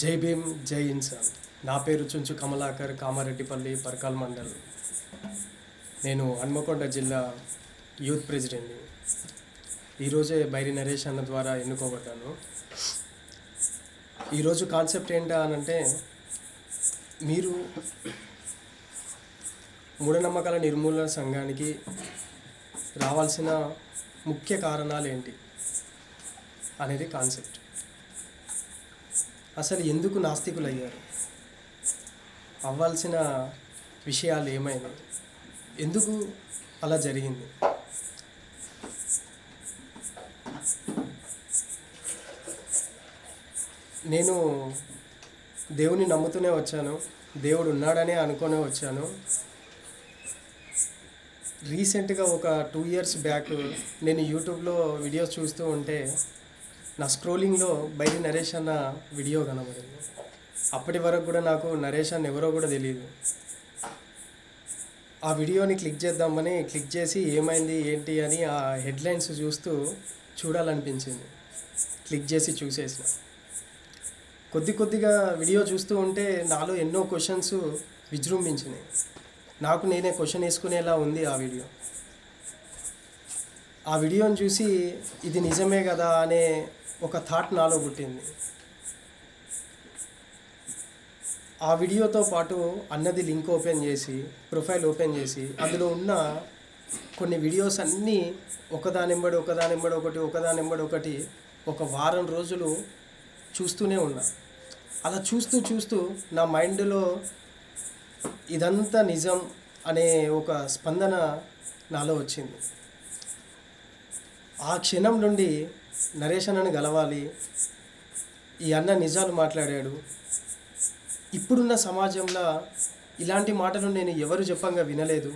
జై భీమ్ జై ఇన్సాన్. నా పేరు చుంచు కమలాకర్ కామారెడ్డిపల్లి పర్కాల్ మండల్. నేను హన్మకొండ జిల్లా యూత్ ప్రెసిడెంట్ని. ఈరోజే బైరి నరేష్ అన్న ద్వారా ఎన్నుకోబడ్డాను. ఈరోజు కాన్సెప్ట్ ఏంటా అనంటే మీరు మూఢనమ్మకాల నిర్మూలన సంఘానికి రావాల్సిన ముఖ్య కారణాలు ఏంటి అనేది కాన్సెప్ట్. అసలు ఎందుకు నాస్తికులు అయ్యారు అవ్వాల్సిన విషయాలు ఏమైనా? ఎందుకు అలా జరిగింది? నేను దేవుని నమ్ముతూనే వచ్చాను. దేవుడు ఉన్నాడనే అనుకునే వచ్చాను. రీసెంట్గా ఒక టూ ఇయర్స్ బ్యాక్ నేను యూట్యూబ్లో వీడియోస్ చూస్తూ ఉంటే నా స్క్రోలింగ్లో బయట నరేష్ అన్న వీడియో కనబడింది. అప్పటి వరకు కూడా నాకు నరేష్ అన్న ఎవరో కూడా తెలియదు ఆ వీడియోని క్లిక్ చేద్దామని క్లిక్ చేసి ఏమైంది ఏంటి అని ఆ హెడ్లైన్స్ చూస్తూ చూడాలనిపించింది. క్లిక్ చేసి చూసేసిన. కొద్ది కొద్దిగా వీడియో చూస్తూ ఉంటే నాలో ఎన్నో క్వశ్చన్స్ విజృంభించినాయి. నాకు నేనే క్వశ్చన్ వేసుకునేలా ఉంది ఆ వీడియో ఆ వీడియోని చూసి ఇది నిజమే కదా అనే ఒక థాట్ నాలో పుట్టింది. ఆ వీడియోతో పాటు అన్నది లింక్ ఓపెన్ చేసి ప్రొఫైల్ ఓపెన్ చేసి అందులో ఉన్న కొన్ని వీడియోస్ అన్నీ ఒకదానింబడి ఒకదానింబడి ఒకటి ఒకదానింబడి ఒకటి ఒక వారం రోజులు చూస్తూనే ఉన్నా. అలా చూస్తూ చూస్తూ నా మైండ్లో ఇదంతా నిజం అనే ఒక స్పందన నాలో వచ్చింది. ఆ క్షణం నుండి నరేష్ అన్నని గలవాలి. ఈ అన్న నిజాలు మాట్లాడాడు. ఇప్పుడున్న సమాజంలో ఇలాంటి మాటలు నేను ఎవరు చెప్పంగా వినలేదు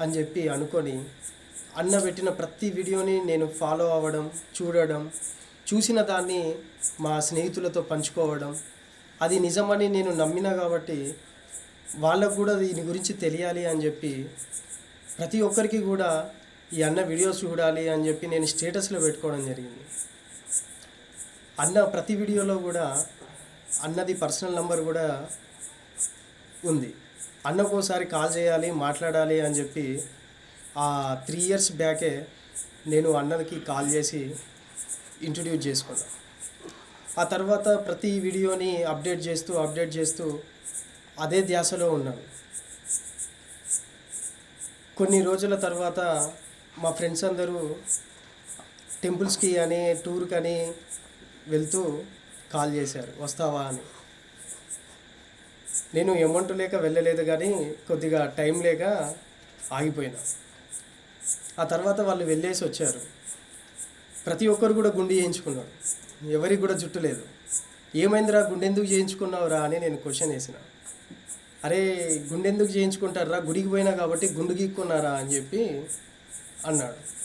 అని చెప్పి అనుకొని అన్న పెట్టిన ప్రతి వీడియోని నేను ఫాలో అవ్వడం చూడడం చూసిన దాన్ని మా స్నేహితులతో పంచుకోవడం అది నిజమని నేను నమ్మినా కాబట్టి వాళ్ళకు కూడా దీని గురించి తెలియాలి అని చెప్పి ప్రతి ఒక్కరికి కూడా ఈ అన్న వీడియోస్ చూడాలి అని చెప్పి నేను స్టేటస్లో పెట్టుకోవడం జరిగింది. అన్న ప్రతి వీడియోలో కూడా అన్నది పర్సనల్ నంబర్ కూడా ఉంది. అన్నకోసారి కాల్ చేయాలి మాట్లాడాలి అని చెప్పి ఆ త్రీ ఇయర్స్ బ్యాకే నేను అన్నకి కాల్ చేసి ఇంట్రడ్యూస్ చేసుకున్నాను ఆ తర్వాత ప్రతి వీడియోని అప్డేట్ చేస్తూ అప్డేట్ చేస్తూ అదే ధ్యాసలో ఉన్నాను. కొన్ని రోజుల తర్వాత మా ఫ్రెండ్స్ అందరూ టెంపుల్స్కి అని టూర్కి అని వెళ్తూ కాల్ చేశారు. వస్తావా అని. నేను అమౌంట్ లేక వెళ్ళలేదు కానీ కొద్దిగా టైం లేక ఆగిపోయినా. ఆ తర్వాత వాళ్ళు వెళ్ళేసి వచ్చారు. ప్రతి ఒక్కరు కూడా గుండె చేయించుకున్నారు. ఎవరికి కూడా జుట్టు లేదు. ఏమైందిరా గుండె ఎందుకు చేయించుకున్నావురా అని నేను క్వశ్చన్ వేసిన. అరే గుండెందుకు చేయించుకుంటారా గుడికి పోయినా కాబట్టి గుండు గీక్కున్నారా అని చెప్పి అన్నాడు.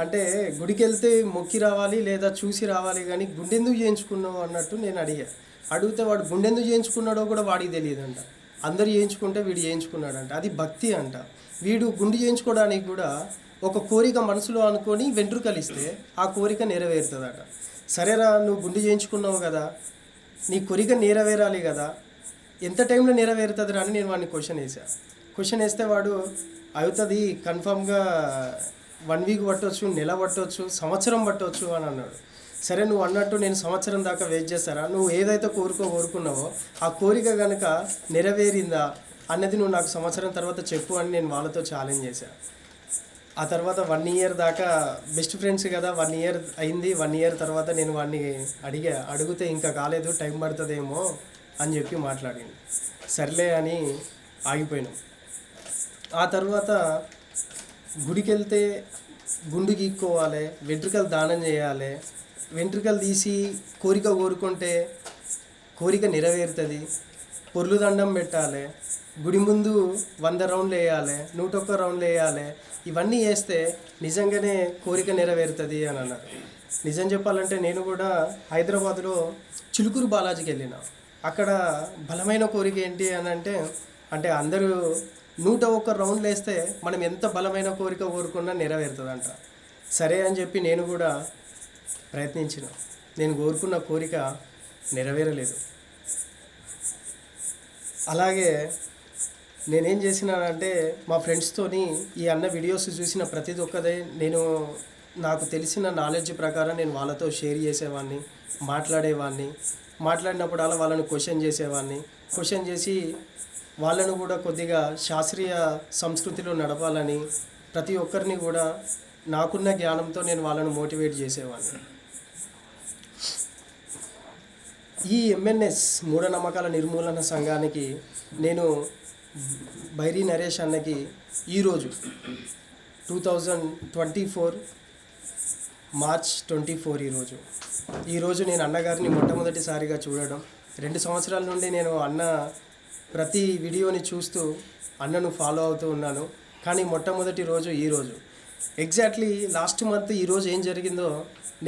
అంటే గుడికి వెళ్తే మొక్కి రావాలి లేదా చూసి రావాలి కానీ గుండెందుకు చేయించుకున్నావు అన్నట్టు నేను అడిగా. అడిగితే వాడు గుండెందుకు చేయించుకున్నాడో కూడా వాడికి తెలియదంట. అందరు చేయించుకుంటే వీడు చేయించుకున్నాడంట. అది భక్తి అంట. వీడు గుండు చేయించుకోవడానికి కూడా ఒక కోరిక మనసులో అనుకొని వెంట్రుకలిస్తే ఆ కోరిక నెరవేరుతుందట. సరేరా నువ్వు గుండు చేయించుకున్నావు కదా. నీ కోరిక నెరవేరాలి కదా. ఎంత టైంలో నెరవేరుతుందిరా అని నేను వాడిని క్వశ్చన్ వేశాను క్వశ్చన్ వేస్తే వాడు అవుతుంది కన్ఫామ్గా వన్ వీక్ పట్టవచ్చు నెల పట్టవచ్చు సంవత్సరం పట్టవచ్చు అని అన్నాడు. సరే నువ్వు అన్నట్టు నేను సంవత్సరం దాకా వెయిట్ చేస్తారా? నువ్వు ఏదైతే కోరుకో కోరుకున్నావో ఆ కోరిక కనుక నెరవేరిందా అన్నది నువ్వు నాకు సంవత్సరం తర్వాత చెప్పు అని నేను వాళ్ళతో ఛాలెంజ్ చేశాను ఆ తర్వాత వన్ ఇయర్ దాకా బెస్ట్ ఫ్రెండ్స్ కదా వన్ ఇయర్ అయింది వన్ ఇయర్ తర్వాత నేను వాడిని అడిగా అడిగితే ఇంకా కాలేదు టైం పడుతుందేమో అని చెప్పి మాట్లాడింది. సర్లే అని ఆగిపోయినాం. ఆ తర్వాత గుడికి వెళ్తే గుండు గీక్కోవాలి వెంట్రుకలు దానం చేయాలి వెంట్రుకలు తీసి కోరిక కోరుకుంటే కోరిక నెరవేరుతుంది. పొర్లు దండం పెట్టాలి గుడి ముందు వంద రౌండ్లు వేయాలి నూట ఒక్క రౌండ్లు వేయాలి. ఇవన్నీ వేస్తే నిజంగానే కోరిక నెరవేరుతుంది అని అన్నారు. నిజం చెప్పాలంటే నేను కూడా హైదరాబాద్లో చిలుకూరు బాలాజీకి వెళ్ళిన. అక్కడ బలమైన కోరిక ఏంటి అని అంటే అంటే అందరూ నూట ఒక్క రౌండ్లు వేస్తే మనం ఎంత బలమైన కోరిక కోరుకున్నా నెరవేరుతుందంట. సరే అని చెప్పి నేను కూడా ప్రయత్నించిన. నేను కోరుకున్న కోరిక నెరవేరలేదు. అలాగే నేనేం చేసినానంటే మా ఫ్రెండ్స్తోని ఈ అన్న వీడియోస్ చూసిన ప్రతిది ఒక్కదే. నేను నాకు తెలిసిన నాలెడ్జ్ ప్రకారం నేను వాళ్ళతో షేర్ చేసేవాడిని మాట్లాడేవాడిని మాట్లాడినప్పుడు అలా వాళ్ళని క్వశ్చన్ చేసేవాడిని క్వశ్చన్ చేసి వాళ్ళను కూడా కొద్దిగా శాస్త్రీయ సంస్కృతిలో నడపాలని ప్రతి ఒక్కరిని కూడా నాకున్న జ్ఞానంతో నేను వాళ్ళను మోటివేట్ చేసేవాడిని. ఈ ఎంఎన్ఎస్ మూఢనమ్మకాల నిర్మూలన సంఘానికి నేను బైరీ నరేష్ అన్నకి ఈరోజు two thousand twenty four March twenty four ఈరోజు. ఈరోజు నేను అన్నగారిని మొట్టమొదటిసారిగా చూడడం రెండు సంవత్సరాల నుండి నేను అన్న ప్రతి వీడియోని చూస్తూ అన్నను ఫాలో అవుతూ ఉన్నాను. కానీ మొట్టమొదటి రోజు ఈరోజు ఎగ్జాక్ట్లీ లాస్ట్ మంత్ ఈరోజు ఏం జరిగిందో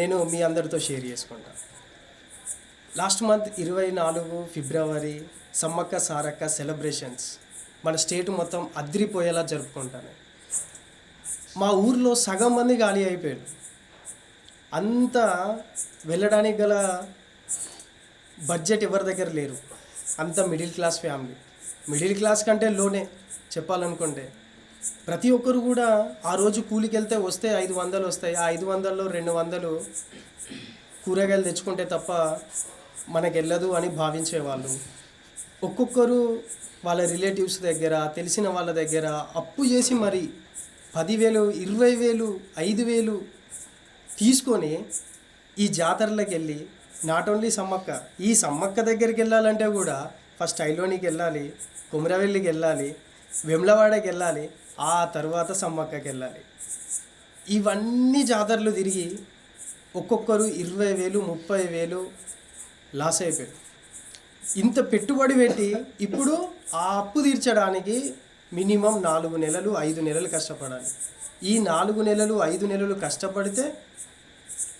నేను మీ అందరితో షేర్ చేసుకుంటాను లాస్ట్ మంత్ ఇరవై నాలుగు ఫిబ్రవరి సమ్మక్క సారక్క సెలబ్రేషన్స్ మన స్టేట్ మొత్తం అద్రిపోయేలా జరుపుకుంటాను. మా ఊర్లో సగం మంది ఖాళీ అయిపోయాడు అంత వెళ్ళడానికి గల బడ్జెట్ ఎవరి దగ్గర లేరు. అంత middle class family middle class కంటే లోనే చెప్పాలనుకుంటే. ప్రతి ఒక్కరు కూడా ఆ రోజు కూలికి వెళ్తే వస్తే ఐదు వందలు వస్తాయి. ఆ ఐదు వందల్లో రెండు వందలు కూరగాయలు తెచ్చుకుంటే తప్ప మనకు వెళ్ళదు అని భావించేవాళ్ళు ఒక్కొక్కరు వాళ్ళ రిలేటివ్స్ దగ్గర తెలిసిన వాళ్ళ దగ్గర అప్పు చేసి మరి పదివేలు ఇరవై వేలు ఐదు వేలు తీసుకొని ఈ జాతరలకు వెళ్ళి నాట్ ఓన్లీ సమ్మక్క ఈ సమ్మక్క దగ్గరికి వెళ్ళాలంటే కూడా ఫస్ట్ ఐలోనికి వెళ్ళాలి కుమరవెల్లికి వెళ్ళాలి వెమ్లవాడకి వెళ్ళాలి ఆ తర్వాత సమ్మక్కకి వెళ్ళాలి. ఇవన్నీ జాతరలు తిరిగి ఒక్కొక్కరు ఇరవై వేలు ముప్పై వేలు లాస్ అయిపోయారు. ఇంత పెట్టుబడి పెట్టి ఇప్పుడు ఆ అప్పు తీర్చడానికి మినిమం నాలుగు నెలలు ఐదు నెలలు కష్టపడాలి. ఈ నాలుగు నెలలు ఐదు నెలలు కష్టపడితే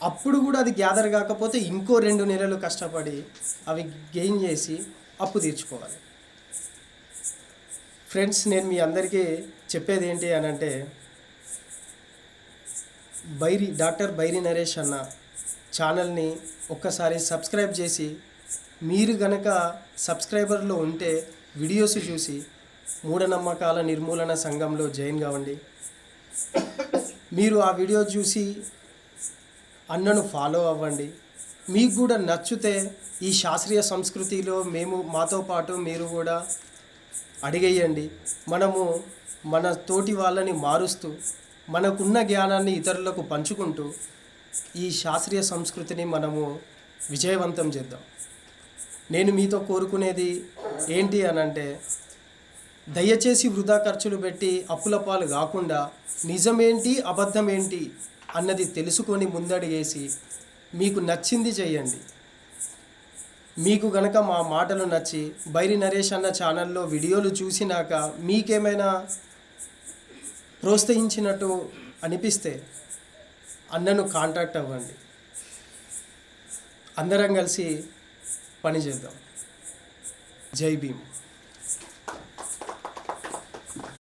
అప్పుడు కూడా అది గ్యాదర్ కాకపోతే ఇంకో రెండు నెలలు కష్టపడి అవి గెయిన్ చేసి అప్పు తీర్చుకోవాలి. ఫ్రెండ్స్ నేను మీ అందరికీ చెప్పేది ఏంటి అని అంటే బైరి డాక్టర్ బైరి నరేష్ అన్న ఛానల్ని ఒక్కసారి సబ్స్క్రైబ్ చేసి మీరు గనక సబ్స్క్రైబర్లో ఉంటే వీడియోస్ చూసి మూఢనమ్మకాల నిర్మూలన సంఘంలో జాయిన్ కావండి. మీరు ఆ వీడియో చూసి అన్నను ఫాలో అవ్వండి. మీకు కూడా నచ్చితే ఈ శాస్త్రీయ సంస్కృతిలో మేము మాతో పాటు మీరు కూడా అడిగేయండి. మనము మన తోటి వాళ్ళని మారుస్తూ మనకున్న జ్ఞానాన్ని ఇతరులకు పంచుకుంటూ ఈ శాస్త్రీయ సంస్కృతిని మనము విజయవంతం చేద్దాం. నేను మీతో కోరుకునేది ఏంటి అని అంటే దయచేసి వృధా ఖర్చులు పెట్టి అప్పుల పాలు కాకుండా నిజమేంటి అబద్ధమేంటి అన్నది తెలుసుకొని ముందడిగేసి మీకు నచ్చింది చేయండి మీకు గనక మా మాటలు నచ్చి బైరి నరేష్ అన్న ఛానల్లో వీడియోలు చూసినాక మీకేమైనా ప్రోత్సహించినట్టు అనిపిస్తే అన్నను కాంటాక్ట్ అవ్వండి. అందరం కలిసి పని చేద్దాం. జై భీమ్.